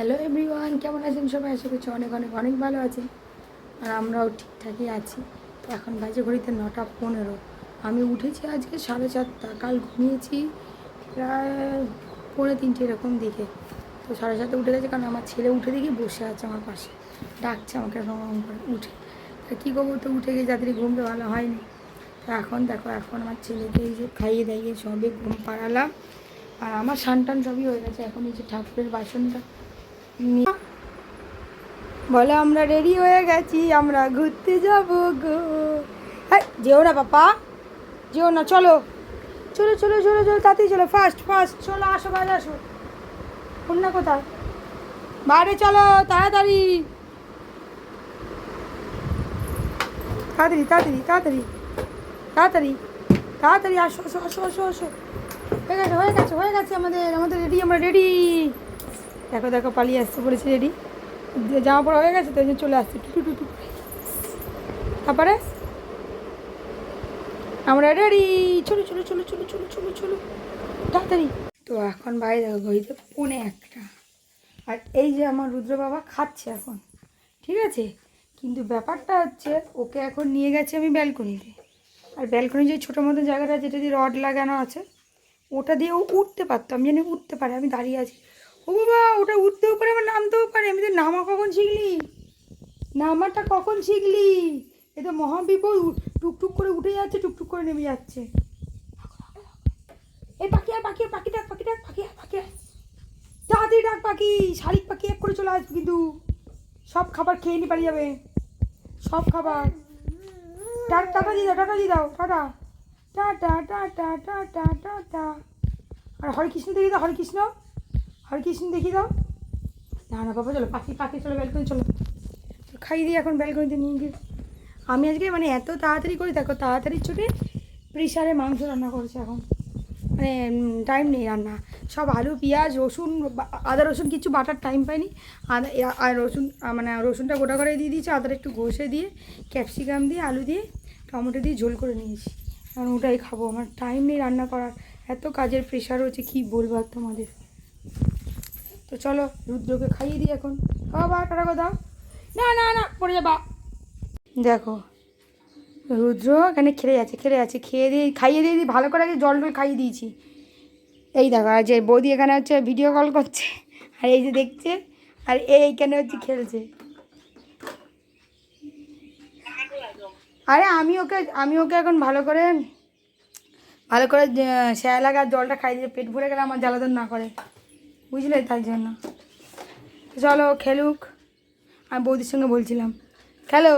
Hello everyone কেমন আছেন সবাই? আশা করছি অনেক অনেক অনেক ভালো আছেন। আর আমরাও ঠিকঠাকই আছি। তো এখন বাজে ঘড়িতে নটা পনেরো। আমি উঠেছি আজকে সাড়ে চারটা, কাল ঘুমিয়েছি প্রায় পৌনে তিনটে এরকম দিকে। তো সাড়ে চারটে উঠে গেছে কারণ আমার ছেলে উঠে দেখি বসে আছে আমার পাশে। ডাকছে আমাকে রং করে, উঠে। তা কী করব? তো উঠে গিয়ে যাদের ঘুমতে ভালো হয়নি। তো এখন দেখো, এখন আমার ছেলেকে এই যে খাইয়ে দাইয়ে সবে ঘুম পাড়ালাম। আর আমার সানটান সবই হয়ে গেছে। এখন এই যে ঠাকুরের বাসনটা বলে, আমরা রেডি হয়ে গেছি, আমরা ঘুরতে যাব গো। হ্যাঁ যেও না পাপা, যেও না, চলো। চলো চলো চলো চলো, তাড়াতাড়ি চলো ফার্স্ট ফার্স্ট চলো, আসো বাইরে আসো। না কোথায়? বাইরে চলো, তাড়াতাড়ি। তাড়াতাড়ি তাড়াতাড়ি তাড়াতাড়ি। তাড়াতাড়ি তাড়াতাড়ি আসো আসো আসো আসো আসো। হয়ে গেছে হয়ে গেছে হয়ে গেছে আমাদের আমাদের রেডি আমরা রেডি দেখো দেখো, পালিয়ে আসছে বলেছি রেডি জামা পড়া হয়ে গেছে তো জন্য চলে আসছে। টুটু টুটু করে। তারপরে? আমরা রেডি চলো চলো চলো চলো চলো চলো চলো। তাড়াতাড়ি। তো এখন বাইরে দেখো ঘড়িতে পৌনে একটা। আর এই যে আমার রুদ্র বাবা খাচ্ছে এখন, ঠিক আছে? কিন্তু ব্যাপারটা হচ্ছে, ওকে এখন নিয়ে গেছে আমি ব্যালকনিতে। আর ব্যালকনি যে ছোটো মতো জায়গাটা যেটা দিয়ে রড লাগানো আছে, ওটা দিয়ে ও উঠতে পারতো আমি জানি উঠতে পারে। আমি দাঁড়িয়ে আছি। ও বাবা, ওটা উঠতেও পারে আবার নামতেও পারে। আমি তো নামা কখন শিখলি? নামাটা কখন শিখলি? এ তো মহাবিপদ টুকটুক করে উঠে যাচ্ছে, টুকটুক করে নেমে যাচ্ছে। এ পাখি আর পাখি পাখি ডাক পাখি ডাক, পাখি আর পাখি। তাড়াতাড়ি ডাক পাখি, শালিক পাখি এক করে চলে আসবে কিন্তু। সব খাবার খেয়ে নিয়ে পালিয়ে যাবে। সব খাবার। টা- টাটা দিয়ে দাও, টাটা দিয়ে দাও, tata. Tata tata tata tata আর হরে কৃষ্ণ দেখিয়ে দাও হরে কৃষ্ণ। হরে কৃষ্ণ দেখিয়ে দাও? না না, বাবা, চলো, পাখি পাখি, চলো ব্যালকনি চলো। খাইয়ে দিই এখন ব্যালকনিতে নিয়ে গিয়ে। আমি আজকে মানে এত তাড়াতাড়ি করি, দেখো, তাড়াতাড়ি ছুটে প্রেশারে মাংস রান্না করেছে এখন। মানে টাইম নেই রান্না। সব আলু, পেঁয়াজ, রসুন আদা, রসুন, কিছু বাটার টাইম পাইনি। আদা আর রসুন মানে রসুনটা গোটা করে দিয়ে দিয়েছি, আদাটা একটু ঘষে দিয়ে ক্যাপসিকাম দিয়ে, আলু দিয়ে, টমেটো দিয়ে ঝোল করে নিয়েছি। কারণ ওটাই খাব, আমার টাইম নেই রান্না করার। এত কাজের প্রেশার হচ্ছে কী বলব আর তোমাদের? তো চলো রুদ্রকে খাইয়ে দিই এখন। বাবা টাটা দাও না না না, পড়ে যাবা। দেখো, রুদ্র এখানে খেলে যাচ্ছে খেলে যাচ্ছে। খেয়ে দিয়ে, খাইয়ে দিয়ে দিই ভালো করে আগে জল টল খাইয়ে দিয়েছি। এই দেখো, আর যে বৌদি এখানে হচ্ছে ভিডিও কল করছে, আর এই যে দেখছে, আর এই এইখানে হচ্ছে খেলছে। আরে আমি ওকে আমি ওকে এখন ভালো করে ভালো করে শ্যায়া লাগা জলটা খাই দিয়ে পেট ভরে গেলে আমার জ্বালাতন না করে। বুঝলে তাই জন্য। চলো খেলুক। আমি বৌদির সঙ্গে বলছিলাম। খেলো?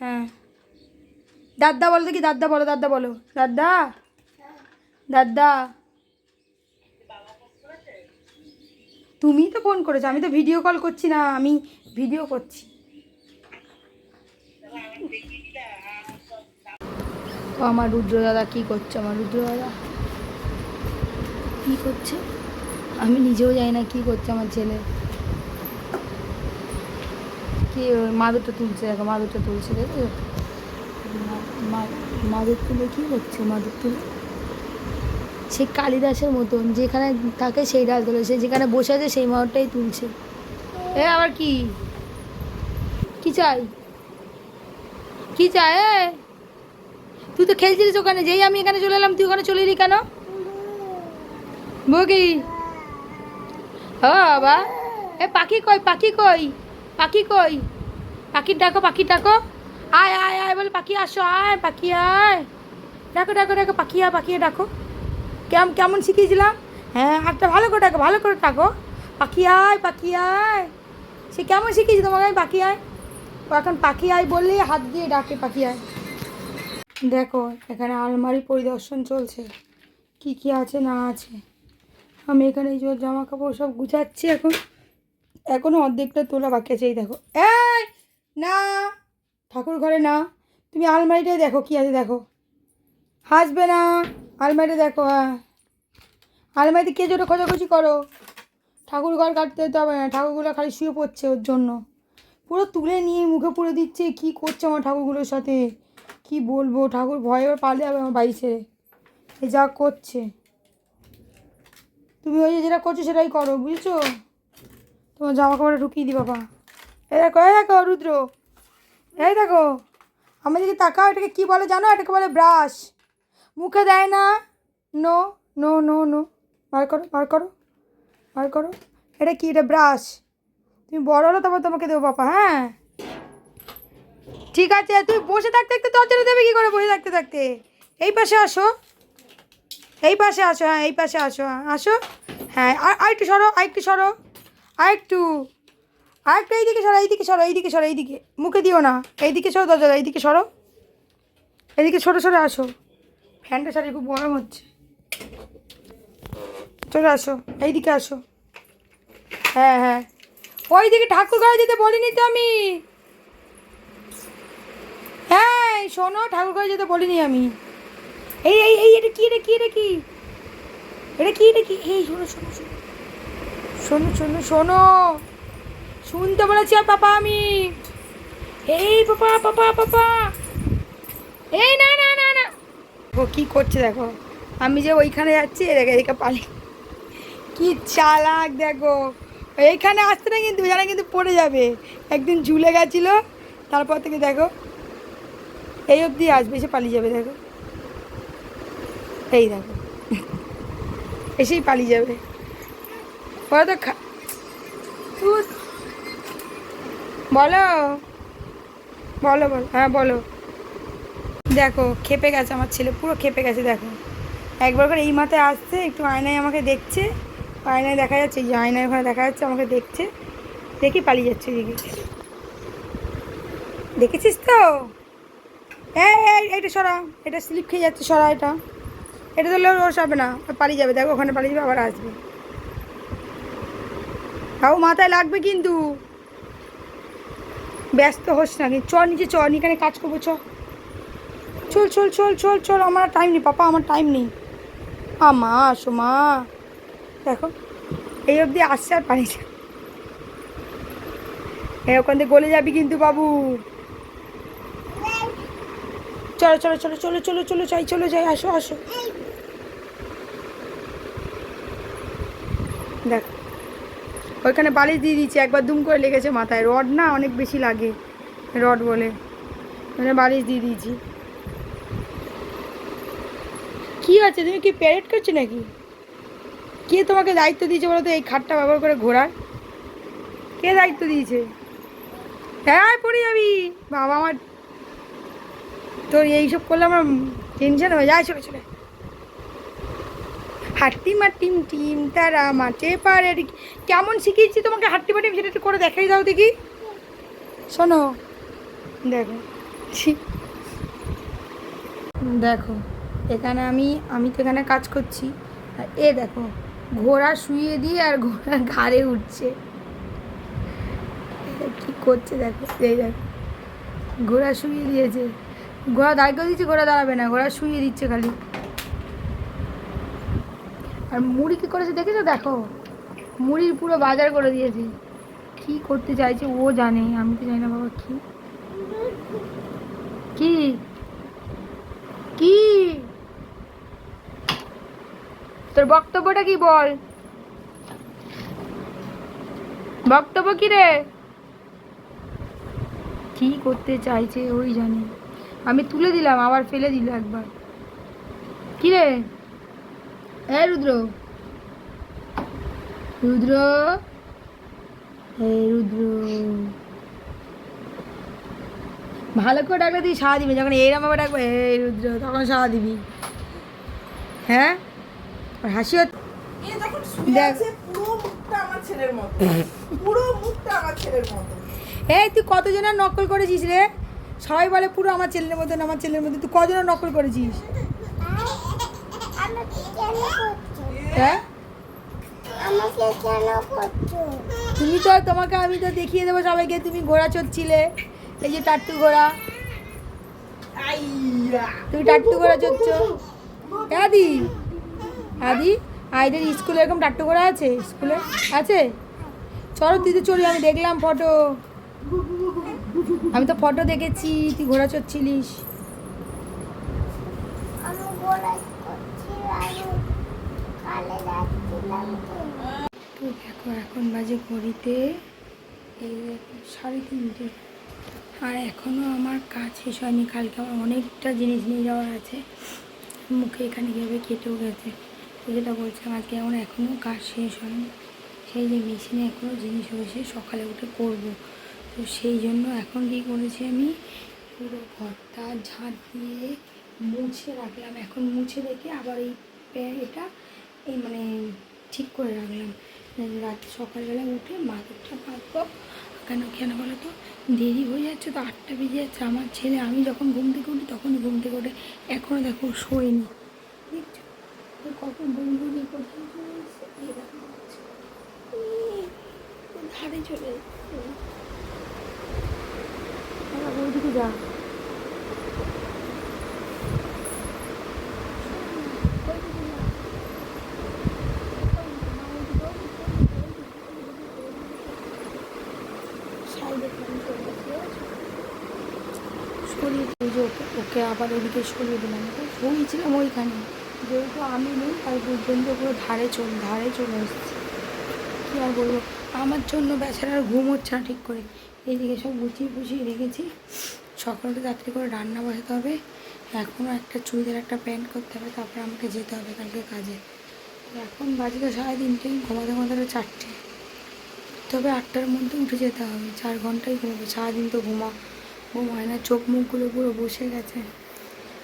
হ্যাঁ। দাদা বলো দেখি, দাদা বলো দাদা বলো। দাদা? দাদা? তুমি তো ফোন করেছ, আমি তো ভিডিও কল করছি না, আমি ভিডিও করছি। আমার রুদ্র দাদা, কী করছে আমার রুদ্র দাদা? কী করছে? আমি নিজেও জানি না কী করছে আমার ছেলে। কি মাদুরটা তুলছে, দেখো মাদুরটা তুলছে দেখো মাদুর তুলে কী করছে, মাদুর তুলে? সে কালিদাসের মতন, যেখানে থাকে সেই ডাল তোলে, সে যেখানে বসে আছে সেই মাদুরটাই তুলছে। এ, আবার কি? কি চাই? কি এ? তুই তো খেলছিলিস ওখানে, যেই আমি এখানে চলে এলাম, তুই ওখানে চলে এলি কেন? বকি ও বাবা। এ পাখি কই পাখি কই পাখি কই? পাখির ডাকো পাখির ডাকো। আয় আয় আয় বলে পাখি আসো, আয়, পাখি আয়। ডাকো ডাকো ডাকো, পাখি আয়, পাখি ডাকো। কেমন কেমন শিখিয়েছিলাম? হ্যাঁ একটা ভালো করে ডাকো, ভালো করে ডাকো। পাখি আয় পাখি আয়। সে কেমন শিখিয়েছি তোমাকে? আমি পাখি আয়। এখন পাখি আয় বললেই হাত দিয়ে ডাকে, পাখি আয়। দেখো, এখানে আলমারি পরিদর্শন চলছে। কি কি আছে, না আছে। আমি এখানে এই জামা কাপড় সব গুছাচ্ছি এখন। এখনও অর্ধেকটা তোলা বাকি আছে, এই দেখো। এই, না ঠাকুর ঘরে না। তুমি আলমারিটাই দেখো কি আছে, দেখো। হাসবে না, আলমারিটা দেখো হ্যাঁ। আলমারিতে কে জোরে খোঁজাখুঁজি করো। ঠাকুর ঘর কাটতে তো হবে না, ঠাকুরগুলো খালি শুয়ে পড়ছে ওর জন্য। পুরো তুলে নিয়ে মুখে পুরো দিচ্ছে, কি করছে আমার ঠাকুরগুলোর সাথে? কি বলব? ঠাকুর ভয়ে পালে যাবে আমার বাড়ি ছেড়ে। যা করছে। তুমি ওই যেটা করছ সেটাই করো, বুঝছ? তোমার জামা কাপড়ে ঢুকিয়ে দি বাবা। এই দেখো এই দেখো, রুদ্র। এই দেখো আমি দিকে তাকাও, এটাকে কী বলে জানো? এটাকে বলে ব্রাশ মুখে দেয় না। নো নো নো নো বার করো বার করো বার করো। এটা কি? এটা ব্রাশ তুমি বড় হলো তারপর তোমাকে দেবো, বাবা হ্যাঁ? ঠিক আছে, তুই বসে থাকতে থাকতে দরজাটা দেবে কি করে বসে থাকতে থাকতে? এই পাশে আসো। এই পাশে আসো হ্যাঁ এই পাশে আসো হ্যাঁ আসো। হ্যাঁ আর আর একটু সরো আর একটু সরো আর একটু আর একটু এইদিকে সরো এইদিকে সরো এইদিকে সরো, এইদিকে। মুখে দিও না, এইদিকে সরো দরজা এইদিকে সরো। এদিকে ছোটো ছোটো আসো। ফ্যানটা সারি খুব গরম হচ্ছে। চলে আসো, এইদিকে আসো। হ্যাঁ হ্যাঁ। ওই দিকে ঠাকুর ঘরে যেতে বলিনি তো আমি। হ্যাঁ শোনো, ঠাকুর ঘরে যেতে বলিনি আমি। এই এই এই, এটা কি এটা কি এটা কি? এটা কি এটা কি? এই, শোনো শোনো শোনো। শোনো শোনো শোনো। শুনতে বলেছি আর পাপা আমি। এই, পাপা পাপা পাপা। এই, না না না না। ও, কি করছে দেখো? আমি যে ওইখানে যাচ্ছি এদিকে এদিকে পালি। কি চালাক দেখো। এইখানে আসতে না কিন্তু, জানা কিন্তু পড়ে যাবে। একদিন ঝুলে গেছিল, তারপর থেকে দেখো, এই অবধি আসবে এসে পালিয়ে যাবে, দেখো। এই দেখো। এসেই পালিয়ে যাবে। পরে তো খা। বলো। বলো বলো। হ্যাঁ বলো। দেখো খেপে গেছে আমার ছেলে, পুরো খেপে গেছে, দেখো। একবার করে এই মাথায় আসছে, একটু আয়নায় আমাকে দেখছে। আয়নায় দেখা যাচ্ছে, এই যে আয়নায় ওখানে দেখা যাচ্ছে, আমাকে দেখছে। দেখি পালিয়ে যাচ্ছে এদিকে। দেখেছিস তো? এই এটা সরা। এটা স্লিপ খেয়ে যাচ্ছে, সরা এটা। এটা তো রোস হবে না পালিয়ে যাবে, দেখো ওখানে পালিয়ে যাবে, আবার আসবে। তাও মাথায় লাগবে কিন্তু। ব্যস্ত হোস না চ নিচে চ এখানে কাজ করব, চ। চল চল চল চল চল, আমার টাইম নেই, পাপা, আমার টাইম নেই। আমা আসো, মা। দেখো, এই অবধি আসছে আর পানি এই ওখান থেকে গলে যাবি কিন্তু, বাবু। চলো চলো চলো চলো চলো চলো চাই চলো, যাই, আসো আসো। ওইখানে বালিশ দিয়ে দিয়েছি, একবার দুম করে লেগেছে মাথায়। রড না অনেক বেশি লাগে, রড বলে। মানে বালিশ দিয়ে দিয়েছি। কি আছে? তুমি কি প্যারেড করছ নাকি? কে তোমাকে দায়িত্ব দিয়েছে বলো তো, এই খাটটা ব্যবহার করে ঘোরার? কে দায়িত্ব দিয়েছে? হ্যাঁ পড়ে যাবি। বাবা আমার, তোর এইসব করলে আমার টেনশন হয়ে যায় চলে চলে। হাট্টি মাটিম টিম তারা মাঠে পারে কেমন শিখিয়েছি তোমাকে হাট্টি মাটিম সেটা একটু করে দেখাই দাও দেখি। শোনো। দেখো। দেখো, এখানে আমি আমি তো এখানে কাজ করছি। আর এ দেখো, ঘোড়া শুয়ে দিয়ে আর ঘোড়া ঘাড়ে উঠছে। কি করছে দেখো, এই দেখো। ঘোড়া শুয়ে দিয়েছে। ঘোড়া দাঁড় দিচ্ছে ঘোড়া দাঁড়াবে না, ঘোড়া শুয়ে দিচ্ছে খালি। আর মুড়ি কী করেছে দেখেছ? দেখো। মুড়ির পুরো বাজার করে দিয়েছে। কি করতে চাইছে ও জানে, আমি তো জানি না বাবা কি। কি? কি? তোর বক্তব্যটা কি বল? বক্তব্য কি রে? কি করতে চাইছে ওই জানে। আমি তুলে দিলাম, আবার ফেলে দিল একবার। কি রে? এ রুদ্র। রুদ্র। এই রুদ্র। ভালো করে ডাকলে তুই সাড়া দিবি যখন এইরকম ভাবে ডাকবে এই রুদ্র তখন সাড়া দিবি। হ্যাঁ? আর হাসি এ দেখ। পুরো মুখটা আমার ছেলের মতো। পুরো মুখটা আমার ছেলের মতো। এই তুই কতজনের নকল করেছিস রে? সবাই বলে পুরো আমার ছেলের মতন আমার ছেলের মতন। তুই কজনের নকল করেছিস? হ্যাঁ? তুমি তো তোমাকে আমি তো দেখিয়ে দেবো সবাইকে তুমি ঘোড়া চড়ছিলে। এই যে টাট্টু ঘোড়া। আইয়া। তুমি টাট্টু ঘোড়া চড়ছ। আদি। আদি আইদের স্কুলে এরকম টাট্টু ঘোড়া আছে? স্কুলে আছে? চলো তুই তো চলি আমি দেখলাম ফটো। আমি তো ফটো দেখেছি তুই ঘোড়া চড়ছিলিস। তো দেখো, এখন বাজে ঘড়িতে, এই সাড়ে তিনটে। আর এখনও আমার কাজ শেষ হয়নি, কালকে আমার অনেকটা জিনিস নিয়ে যাওয়ার আছে। মুখে এখানে কীভাবে কেটেও গেছে তো যেটা বলছিলাম আজকে আমার এখনও কাজ শেষ হয়নি। সেই যে মেশিনে এখনও জিনিস হয়েছে সকালে উঠে করব। তো সেই জন্য এখন কী করেছি আমি, পুরো ঘরটা ঝাঁট দিয়ে মুছে রাখলাম। এখন মুছে রেখে আবার এই এটা এই মানে ঠিক করে রাখলাম। রাত সকালবেলা উঠে মাথাটা পাতবো কেন কেন বলো তো? দেরি হয়ে যাচ্ছে তো আটটা বেজে যাচ্ছে। আমার ছেলে আমি যখন ঘুম থেকে উঠি তখন ঘুম থেকে উঠে এখনও দেখো শোয়নি। দেখছ? ও কখন বন্ধুরি কোথায় চলে ধারে চলে বাবা, ওইদিকে যা ওইদিকে যা। সাইডে ফ্যান চলছে, ঠিক আছে? সরিয়ে ওকে আবার ওদিকে সরিয়ে দিলাম। শুয়েছিলাম ওইখানে। যেহেতু আমি নেই, তাই পর্যন্ত পুরো ধারে চল ধারে চলে এসেছি। কী আর বলব? আমার জন্য বেচারার ঘুম হচ্ছে না ঠিক করে। এইদিকে সব গুছিয়ে গুছিয়ে রেখেছি। সকালে তাড়াতাড়ি করে রান্না বসাতে হবে। এখনও একটা চুড়িদার, একটা প্যান্ট করতে হবে। তারপরে আমাকে যেতে হবে কালকে কাজে। এখন বাজে তো সাড়ে ঘুমাতে ঘুমাতে চারটে। তবে আটটার মধ্যে উঠে যেতে হবে। চার ঘন্টাই ঘুমাবো। সারাদিন তো ঘুমা। ঘুম হয় না। চোখ মুখগুলো পুরো বসে গেছে।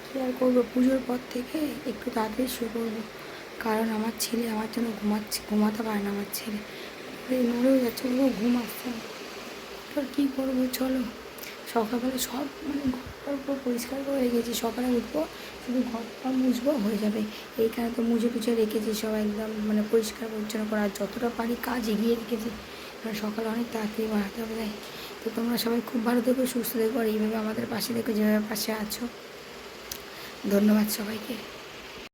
কী আর করব? পুজোর পর থেকে একটু তাড়াতাড়ি শুরু করব কারণ আমার ছেলে আমার জন্য ঘুমাচ্ছে, ঘুমাতে পারে না আমার ছেলে। নড়েও যাচ্ছে, পুরো ঘুম আসছে না কী করব? চলো। সকালবেলা সব মানে ঘরটার উপর পরিষ্কার করে রেখেছি। সকালে উঠবো, শুধু ঘরটা মুছবো, হয়ে যাবে। এইখানে তো মুছে টুছে রেখেছি সব একদম মানে পরিষ্কার পরিচ্ছন্ন করা আর যতটা পারি কাজ এগিয়ে রেখেছি। কারণ সকালে অনেক তাড়াতাড়ি বাড়াতে হবে, তাই তো তোমরা সবাই খুব ভালো থেকো, সুস্থ থেকো, আর এইভাবে আমাদের পাশে দেখো যেভাবে পাশে আছো। ধন্যবাদ সবাইকে।